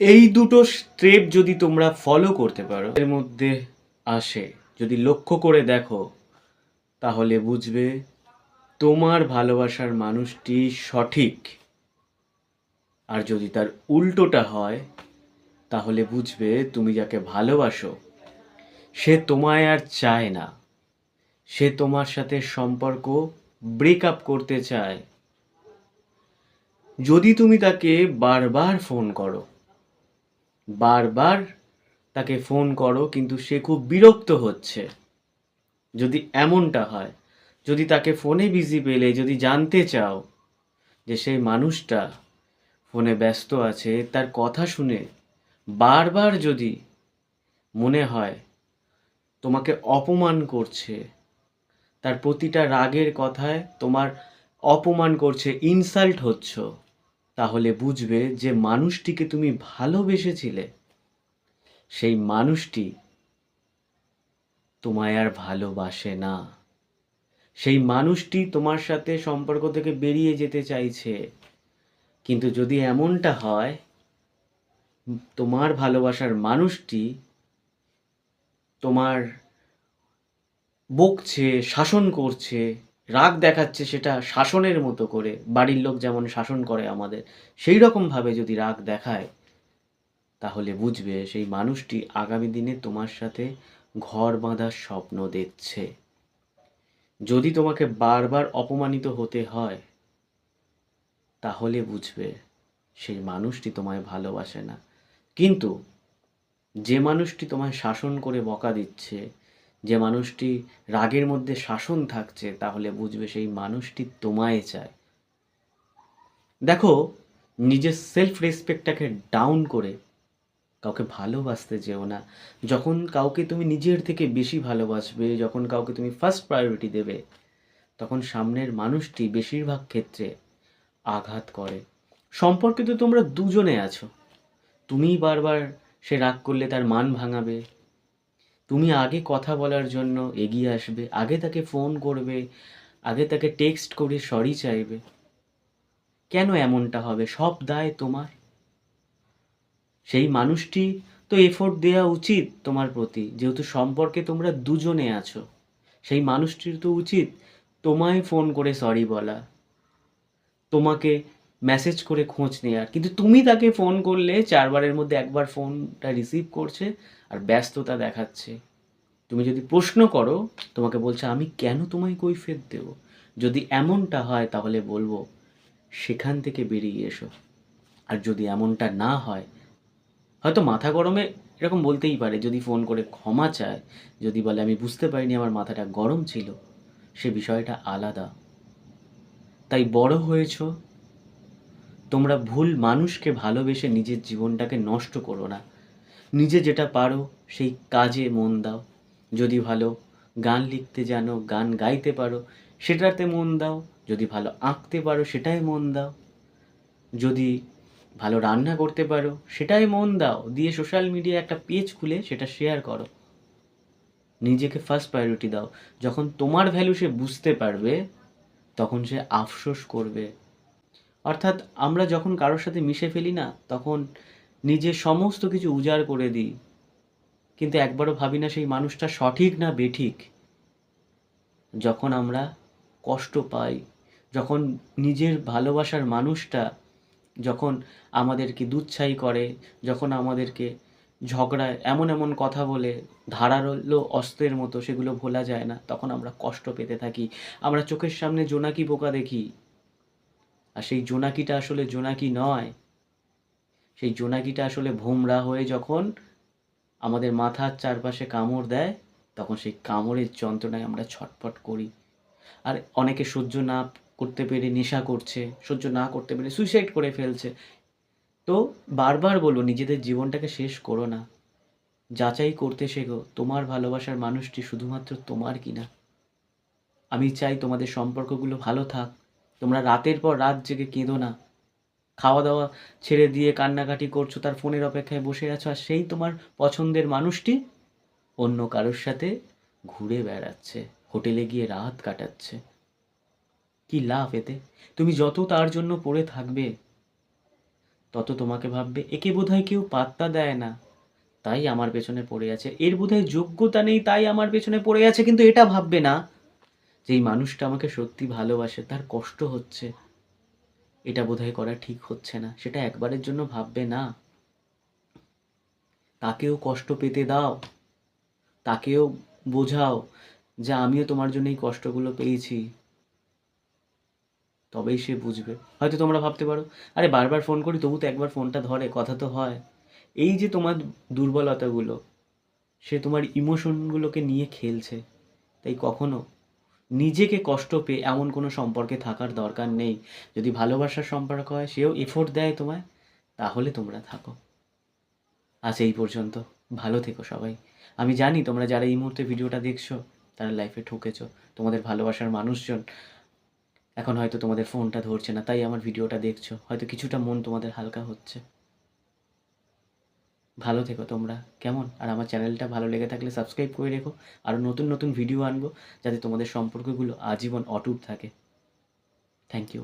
এই দুটো স্টেপ যদি তোমরা ফলো করতে পারো, এর মধ্যে আসে, যদি লক্ষ্য করে দেখো, তাহলে বুঝবে তোমার ভালোবাসার মানুষটি সঠিক। আর যদি তার উল্টোটা হয়, তাহলে বুঝবে তুমি যাকে ভালোবাসো, সে তোমায় আর চায় না। সে তোমার সাথে সম্পর্ক ব্রেক আপ করতে চায়। যদি তুমি তাকে বারবার ফোন করো বারবার তাকে ফোন করো, কিন্তু সে খুব বিরক্ত হচ্ছে। যদি এমনটা হয়, যদি তাকে ফোনে বিজি পেলে, যদি জানতে চাও যে সেই মানুষটা ফোনে ব্যস্ত আছে, তার কথা শুনে বারবার যদি মনে হয় তোমাকে অপমান করছে, তার প্রতিটা রাগের কথায় তোমার অপমান করছে ইনসাল্ট হচ্ছ তাহলে বুঝবে যে মানুষটিকে তুমি ভালোবেসেছিলে। সেই মানুষটি তোমায় আর ভালোবাসে না। সেই মানুষটি তোমার সাথে সম্পর্ক থেকে বেরিয়ে যেতে চাইছে। কিন্তু যদি এমনটা হয়, তোমার ভালোবাসার মানুষটি তোমার বকছে, শাসন করছে রাগ দেখাচ্ছে সেটা শাসনের মতো করে, বাড়ির লোক যেমন শাসন করে আমাদের সেই রকমভাবে যদি রাগ দেখায়, তাহলে বুঝবে সেই মানুষটি আগামী দিনে তোমার সাথে ঘর বাঁধার স্বপ্ন দেখছে। যদি তোমাকে বারবার অপমানিত হতে হয়, তাহলে বুঝবে সেই মানুষটি তোমায় ভালোবাসে না। কিন্তু যে মানুষটি তোমায় শাসন করে বকা দিচ্ছে যে মানুষটি রাগের মধ্যে শাসন থাকছে, তাহলে বুঝবে সেই মানুষটি তোমায় চায়। দেখো, নিজের সেলফ রেসপেক্টটাকে ডাউন করে কাউকে ভালোবাসতে যেও না। যখন কাউকে তুমি নিজের থেকে বেশি ভালোবাসবে, যখন কাউকে তুমি ফার্স্ট প্রায়োরিটি দেবে, তখন সামনের মানুষটি বেশিরভাগ ক্ষেত্রে আঘাত করে। সম্পর্কে তো তোমরা দুজনে আছো। তুমিই বারবার সে রাগ করলে তার মান ভাঙাবে তুমি আগে কথা বলার জন্য এগিয়ে আসবে, আগে তাকে ফোন করবে, আগে তাকে টেক্সট করে সরি চাইবে। কেন এমনটা হবে? সব দায় তোমার। সেই মানুষটি তো এফোর্ট দেওয়া উচিত তোমার প্রতি, যেহেতু সম্পর্কে তোমরা দুজনে আছো। সেই মানুষটির তো উচিত তোমায় ফোন করে সরি বলা। তোমাকে মেসেজ করে খোঁজ নেওয়ার কিন্তু তুমি তাকে ফোন করলে, চারবারের মধ্যে একবার ফোনটা রিসিভ করছে আর ব্যস্ততা দেখাচ্ছে। তুমি যদি প্রশ্ন করো, তোমাকে বলছে, আমি কেন তোমায় কৈফিয়ত দেব? যদি এমনটা হয়, তাহলে বলব, সেখান থেকে বেরিয়ে এসো। আর যদি এমনটা না হয়, হয়তো মাথা গরমে এরকম বলতেই পারে, যদি ফোন করে ক্ষমা চায়, যদি বলে, আমি বুঝতে পারিনি আমার মাথাটা গরম ছিল। সে বিষয়টা আলাদা। তাই বড় হয়েছো তোমরা ভুল মানুষকে ভালোবেসে নিজের জীবনটাকে নষ্ট করো না। নিজে যেটা পারো, সেই কাজে মন দাও। যদি ভালো গান লিখতে জানো, গান গাইতে পারো, সেটাতে মন দাও। যদি ভালো আঁকতে পারো, সেটাই মন দাও। যদি ভালো রান্না করতে পারো, সেটাই মন দাও। দিয়ে সোশ্যাল মিডিয়ায় একটা পেজ খুলে, সেটা শেয়ার করো। নিজেকে ফার্স্ট প্রায়োরিটি দাও। যখন তোমার ভ্যালু সে বুঝতে পারবে, তখন সে আফসোস করবে। অর্থাৎ আমরা যখন কারোর সাথে মিশে ফেলি না, তখন নিজের সমস্ত কিছু উজাড় করে দিই। কিন্তু একবারও ভাবি না সেই মানুষটা সঠিক না বেঠিক। যখন আমরা কষ্ট পাই, যখন নিজের ভালোবাসার মানুষটা যখন আমাদেরকে দুচ্ছাই করে, যখন আমাদেরকে ঝগড়ায় এমন এমন কথা বলে, ধারালো অস্ত্রের মতো সেগুলো ভোলা যায় না, তখন আমরা কষ্ট পেতে থাকি। আমরা চোখের সামনে জোনাকি পোকা দেখি। আর সেই জোনাকিটা আসলে জোনাকি নয়। সেই জোনাকিটা আসলে ভোমরা হয়ে যখন আমাদের মাথার চারপাশে কামড় দেয়, তখন সেই কামড়ের যন্ত্রণায় আমরা ছটফট করি। আর অনেকে সহ্য না করতে পেরে নেশা করছে, সহ্য না করতে পেরে সুইসাইড করে ফেলছে। তো বারবার বলব নিজেদের জীবনটাকে শেষ করো না। যাচাই করতে শেখো, তোমার ভালোবাসার মানুষটি শুধুমাত্র তোমার কিনা। আমি চাই তোমাদের সম্পর্কগুলো ভালো থাক। তোমরা রাতের পর রাত জেগে কেঁদো না। খাওয়া দাওয়া ছেড়ে দিয়ে কান্নাকাটি করছ, তার ফোনের অপেক্ষায় বসে আছো, আর সেই তোমার পছন্দের মানুষটি অন্য কারোর সাথে ঘুরে বেড়াচ্ছে, হোটেলে গিয়ে রাত কাটাচ্ছে। কি লাভ এতে? তুমি যত তার জন্য পড়ে থাকবে, তত তোমাকে ভাববে, একে বোধহয় কেউ পাত্তা দেয় না, তাই আমার পেছনে পড়ে আছে। এর বোধহয় যোগ্যতা নেই, তাই আমার পেছনে পড়ে আছে, কিন্তু এটা ভাববে না যে এই মানুষটা আমাকে সত্যি ভালোবাসে, তার কষ্ট হচ্ছে, এটা বোধহয় করা ঠিক হচ্ছে না। সেটা একবারের জন্য ভাববে না। তাকেও কষ্ট পেতে দাও। তাকেও বোঝাও যে আমিও তোমার জন্য এই কষ্টগুলো পেয়েছি। তবেই সে বুঝবে। হয়তো তোমরা ভাবতে পারো, আরে বারবার ফোন করি, তবু তো একবার ফোনটা ধরে, কথা তো হয়। এই যে তোমার দুর্বলতাগুলো, সে তোমার ইমোশনগুলোকে নিয়ে খেলছে। তাই কখনো নিজেকে কষ্ট পেয়ে এমন কোনো সম্পর্কে থাকার দরকার নেই। যদি ভালোবাসার সম্পর্ক হয়, সেও এফোর্ট দেয় তোমায়, তাহলে তোমরা থাকো। আজ এই পর্যন্ত। ভালো থেকো সবাই। আমি জানি তোমরা যারা এই মুহূর্তে ভিডিওটা দেখছ, তারা লাইফে ঠকেছো। তোমাদের ভালোবাসার মানুষজন এখন হয়তো তোমাদের ফোনটা ধরছে না, তাই আমার ভিডিওটা দেখছ। হয়তো কিছুটা মন তোমাদের হালকা হচ্ছে। ভালো থেকো তোমরা। কেমন? আর আমার চ্যানেলটা ভালো লেগে থাকলে সাবস্ক্রাইব করে রেখো। আরও নতুন নতুন ভিডিও আনব, যাতে তোমাদের সম্পর্কগুলো আজীবন অটুট থাকে। Thank you